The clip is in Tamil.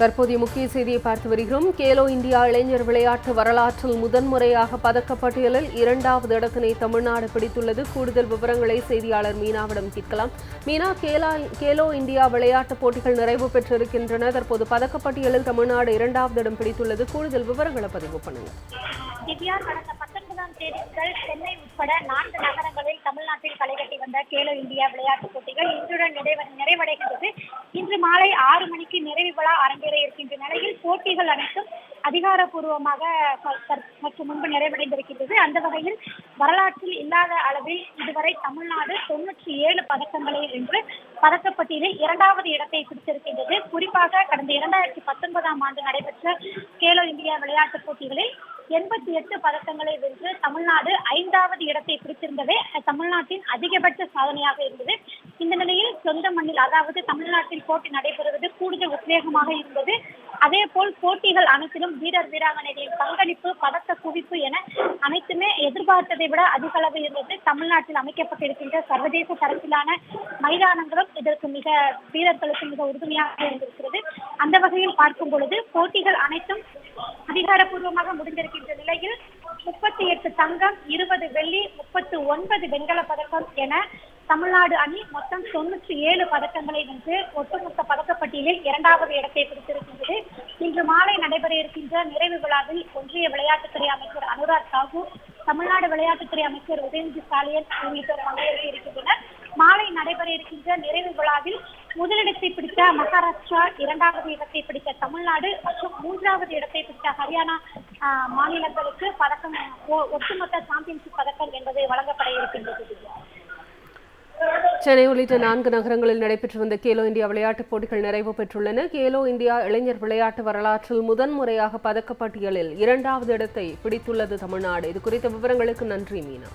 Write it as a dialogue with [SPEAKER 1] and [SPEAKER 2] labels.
[SPEAKER 1] தற்போதைய முக்கிய செய்தியை பார்த்து வருகிறோம். கேலோ இந்தியா இளைஞர் விளையாட்டு வரலாற்றில் முதன்முறையாக பதக்கப்பட்டியலில் இரண்டாவது இடத்தினை தமிழ்நாடு பிடித்துள்ளது. கூடுதல் விவரங்களை செய்தியாளர் மீனாவிடம் கேட்கலாம். மீனா கேலா கேலோ இந்தியா விளையாட்டுப் போட்டிகள் நிறைவு பெற்றிருக்கின்றன. தற்போது பதக்கப்பட்டியலில் தமிழ்நாடு இரண்டாவது இடம் பிடித்துள்ளது. கூடுதல் விவரங்களை பதிவு பண்ணுங்க.
[SPEAKER 2] திவ்யா தேதி முதல் சென்னை உட்பட நான்கு நகரங்களில் தமிழ்நாட்டில் களைகட்டி வந்த கேலோ இந்தியா விளையாட்டுப் போட்டிகள் இன்றுடன் நிறைவ நிறைவடைகின்றது. இன்று மாலை ஆறு மணிக்கு நிறைவு விழா அரங்கேற இருக்கின்ற நிலையில் போட்டிகள் அனைத்தும் அதிகாரப்பூர்வமாக சற்று முன்பு நிறைவடைந்திருக்கின்றது. அந்த வகையில் வரலாற்றில் இல்லாத அளவில் இதுவரை தமிழ்நாடு தொன்னூற்றி ஏழு பதக்கங்களை வென்று பதக்கப்பட்டியலில் இரண்டாவது இடத்தை பிடித்திருக்கின்றது. குறிப்பாக கடந்த இரண்டாயிரத்தி பத்தொன்பதாம் ஆண்டு நடைபெற்ற கேலோ இந்தியா விளையாட்டுப் போட்டிகளில் எண்பத்தி எட்டு பதக்கங்களை வென்று தமிழ்நாடு ஐந்தாவது இடத்தை பிடித்திருந்ததே தமிழ்நாட்டின் அதிகபட்ச சாதனையாக இருந்தது. இந்த நிலையில் சொந்த மண்ணில் அதாவது தமிழ்நாட்டில் போட்டி நடைபெறுவது கூடுதல் உத்வேகமாக இருந்தது. அதே போல் போட்டிகள் அனைத்திலும் வீரர் வீராங்கனைகளின் பங்களிப்பு பதக்க குவிப்பு என அனைத்துமே எதிர்பார்த்ததை விட அதிக அளவு இருந்தது. தமிழ்நாட்டில் அமைக்கப்பட்டிருக்கின்ற சர்வதேச தரத்திலான மைதானங்களும் இதற்கு மிக வீரர்களுக்கு மிக உறுதுணையாக இருந்திருக்கிறது. அந்த வகையில் பார்க்கும் பொழுது போட்டிகள் அனைத்தும் அதிகாரப்பூர்வமாக முடிந்திருக்கின்ற நிலையில் முப்பத்தி எட்டு தங்கம் இருபது வெள்ளி முப்பத்து ஒன்பது வெண்கல பதக்கம் என தமிழ்நாடு அணி மொத்தம் தொண்ணூற்றி ஏழு பதக்கங்களை வென்று ஒட்டுமொத்த பதக்கப்பட்டியலில் இரண்டாவது இடத்தை பிடித்திருக்கின்றது. இன்று மாலை நடைபெற இருக்கின்ற நிறைவு விழாவில் ஒன்றிய விளையாட்டுத்துறை அமைச்சர் அனுராக் தாகூர் தமிழ்நாடு விளையாட்டுத்துறை அமைச்சர் உதயநிதி ஸ்டாலின் உள்ளிட்டோர் பங்கேற்க இருக்கின்றனர். மாலை நடைபெற இருக்கின்ற நிறைவு விழாவில் முதலிடத்தை பிடித்த மகாராஷ்டிரா இரண்டாவது இடத்தை பிடித்த தமிழ்நாடு மற்றும் மூன்றாவது இடத்தை பிடித்த ஹரியானா ஆஹ், மாநிலங்களுக்கு பதக்கம் ஒட்டுமொத்த சாம்பியன்ஷிப் பதக்கம் என்பது வழங்கப்பட்டது.
[SPEAKER 1] சென்னை உள்ளிட்ட நான்கு நகரங்களில் நடைபெற்று வந்த கேலோ இந்தியா விளையாட்டுப் போட்டிகள் நிறைவு பெற்றுள்ளன. கேலோ இந்தியா இளைஞர் விளையாட்டு வரலாற்றில் முதன்முறையாக பதக்கப்பட்டியலில் இரண்டாவது இடத்தை பிடித்துள்ளது தமிழ்நாடு. இது குறித்த விவரங்களுக்கு நன்றி மீனா.